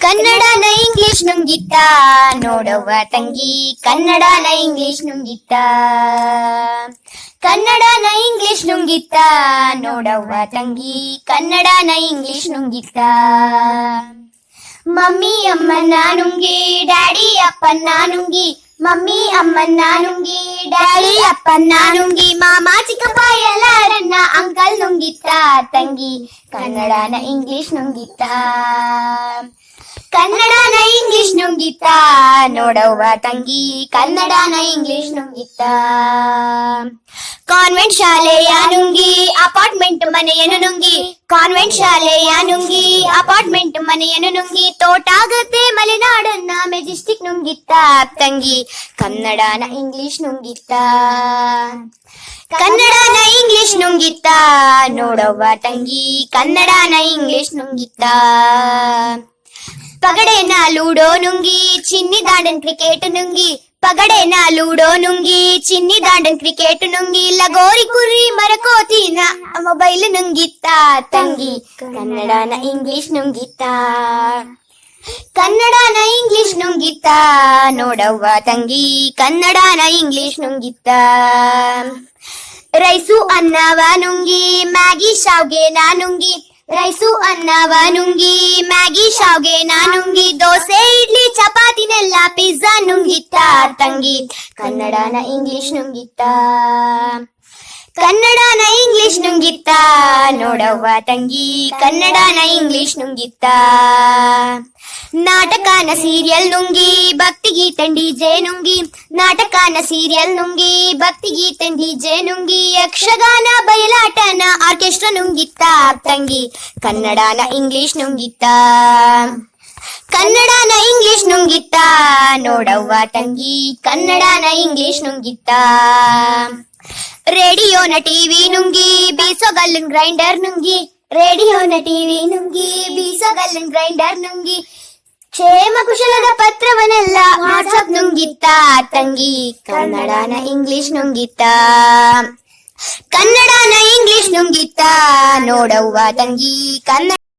ಕನ್ನಡನ ಇಂಗ್ಲಿಷ್ ನುಂಗಿತ್ತ. ನೋಡವ್ವ ತಂಗಿ ಕನ್ನಡನ ಇಂಗ್ಲಿಷ್ ನುಂಗಿತ್ತ. ಕನ್ನಡನ ಇಂಗ್ಲಿಷ್ ನುಂಗಿತ್ತ. ನೋಡವ್ವ ತಂಗಿ ಕನ್ನಡನ ಇಂಗ್ಲಿಷ್ ನುಂಗಿತ್ತ. ಮಮ್ಮಿ ಅಮ್ಮನ ನುಂಗಿ, ಡ್ಯಾಡಿ ಅಪ್ಪನ ನುಂಗಿ, ಮಮ್ಮಿ ಅಮ್ಮನ ನುಂಗಿ, ಡ್ಯಾಡಿ ಅಪ್ಪನ ನುಂಗಿ ನುಂಗಿತ್ತ, ತಂಗಿ ಕನ್ನಡನ ಇಂಗ್ಲಿಷ್ ನುಂಗಿತ್ತ. ಕನ್ನಡನ ಇಂಗ್ಲಿಷ್ ನುಂಗಿತ್ತ, ನೋಡವ್ವ ತಂಗಿ ಕನ್ನಡನ ಇಂಗ್ಲಿಷ್ ನುಂಗಿತ್ತ. ಕಾನ್ವೆಂಟ್ ಶಾಲೆಯ ನುಂಗಿ, ಅಪಾರ್ಟ್ಮೆಂಟ್ ಮನೆಯನ್ನು ನುಂಗಿ. ಕಾನ್ವೆಂಟ್ ಶಾಲೆಯ ನುಂಗಿ, ಅಪಾರ್ಟ್ಮೆಂಟ್ ಮನೆಯನ್ನು ನುಂಗಿ ತೋಟಾಗತ್ತೆ ನುಂಗಿತ್ತ ತಂಗಿ. ಕನ್ನಡನ ಇಂಗ್ಲಿಷ್ ನುಂಗಿತ್ತ. ಕನ್ನಡನ ಇಂಗ್ಲಿಷ್ ನುಂಗಿತ್ತ. ನೋಡವ್ವ ತಂಗಿ. ಕನ್ನಡನ ಇಂಗ್ಲಿಷ್ ನುಂಗಿತ್ತ. ಪಗಡೆನ ಲೂಡೋ ನುಂಗಿ, ಚಿನ್ನಿ ದಾಂಡನ್ ಕ್ರಿಕೆಟ್ ನುಂಗಿ. ಪಗಡೆನ ಲೂಡೋ ನುಂಗಿ, ಚಿನ್ನಿ ದಾಂಡನ್ ಕ್ರಿಕೆಟ್ ನುಂಗಿ. ಲಗೋರಿ ಕುರಿ ಮರಕೋತಿನ ಮೊಬೈಲ್ ನುಂಗಿತ್ತ ತಂಗಿ. ಕನ್ನಡನ ಇಂಗ್ಲಿಷ್ ನುಂಗಿತ್ತ. ಕನ್ನಡನ ಇಂಗ್ಲಿಷ್ ನುಂಗಿತ್ತ, ನೋಡವ್ವ ತಂಗಿ. ಕನ್ನಡನ ಇಂಗ್ಲಿಷ್ ನುಂಗಿತ್ತ. ರೈಸು ಅನ್ನವ ನುಂಗಿ, ಮ್ಯಾಗಿ ಶಾವ್ಗೆ ನುಂಗಿ. ರೈಸು ಅನ್ನವ ನುಂಗಿ, ಮ್ಯಾಗಿ ಶಾವ್ಗೆ ನುಂಗಿ. ದೋಸೆ, ಇಡ್ಲಿ, ಚಪಾತಿನೆಲ್ಲ ಪಿಜ್ಜಾ ನುಂಗಿತ್ತ ತಂಗಿ. ಕನ್ನಡನ ಇಂಗ್ಲಿಷ್ ನುಂಗಿತ್ತ. ಕನ್ನಡನ ಇಂಗ್ಲಿಷ್ ನುಂಗಿತ್ತ. ನೋಡವ್ವ ತಂಗಿ, ಕನ್ನಡನ ಇಂಗ್ಲಿಷ್ ನುಂಗಿತ್ತ. ನಾಟಕನ ಸೀರಿಯಲ್ ನುಂಗಿ, ಭಕ್ತಿ ಗೀತನ್ ಜೇ ನುಂಗಿ. ನಾಟಕನ ಸೀರಿಯಲ್ ನುಂಗಿ, ಭಕ್ತಿ ಗೀತನ್ ಡಿಜೆ ನುಂಗಿ. ಯಕ್ಷಗಾನ ಬಯಲಾಟನ ಆರ್ಕೆಸ್ಟ್ರಾ ನುಂಗಿತ್ತ. ತಂಗಿ, ಕನ್ನಡನ ಇಂಗ್ಲಿಷ್ ನುಂಗಿತ್ತ. ಕನ್ನಡನ ಇಂಗ್ಲಿಷ್ ನುಂಗಿತ್ತ. ನೋಡವ್ವ ತಂಗಿ, ಕನ್ನಡನ ಇಂಗ್ಲಿಷ್ ನುಂಗಿತ್ತ. ರೇಡಿಯೋನ ಟಿವಿ ನುಂಗಿ ಬೀಸೋಗಲ್ಲನ್ ಗ್ರೈಂಡರ್ ನುಂಗಿ. ರೇಡಿಯೋನ ಟಿವಿ ನುಂಗಿ ಬೀಸೋಗಲ್ಲನ್ ಗ್ರೈಂಡರ್ ನುಂಗಿ. ಕ್ಷೇಮ ಕುಶಲದ ಪತ್ರವನ್ನೆಲ್ಲ ವಾಟ್ಸಪ್ ನುಂಗಿತ್ತ, ತಂಗಿ ಕನ್ನಡನ ಇಂಗ್ಲಿಷ್ ನುಂಗಿತ್ತ. ಕನ್ನಡನ ಇಂಗ್ಲಿಷ್ ನುಂಗಿತ್ತ, ನೋಡವ್ವ ತಂಗಿ ಕನ್ನಡ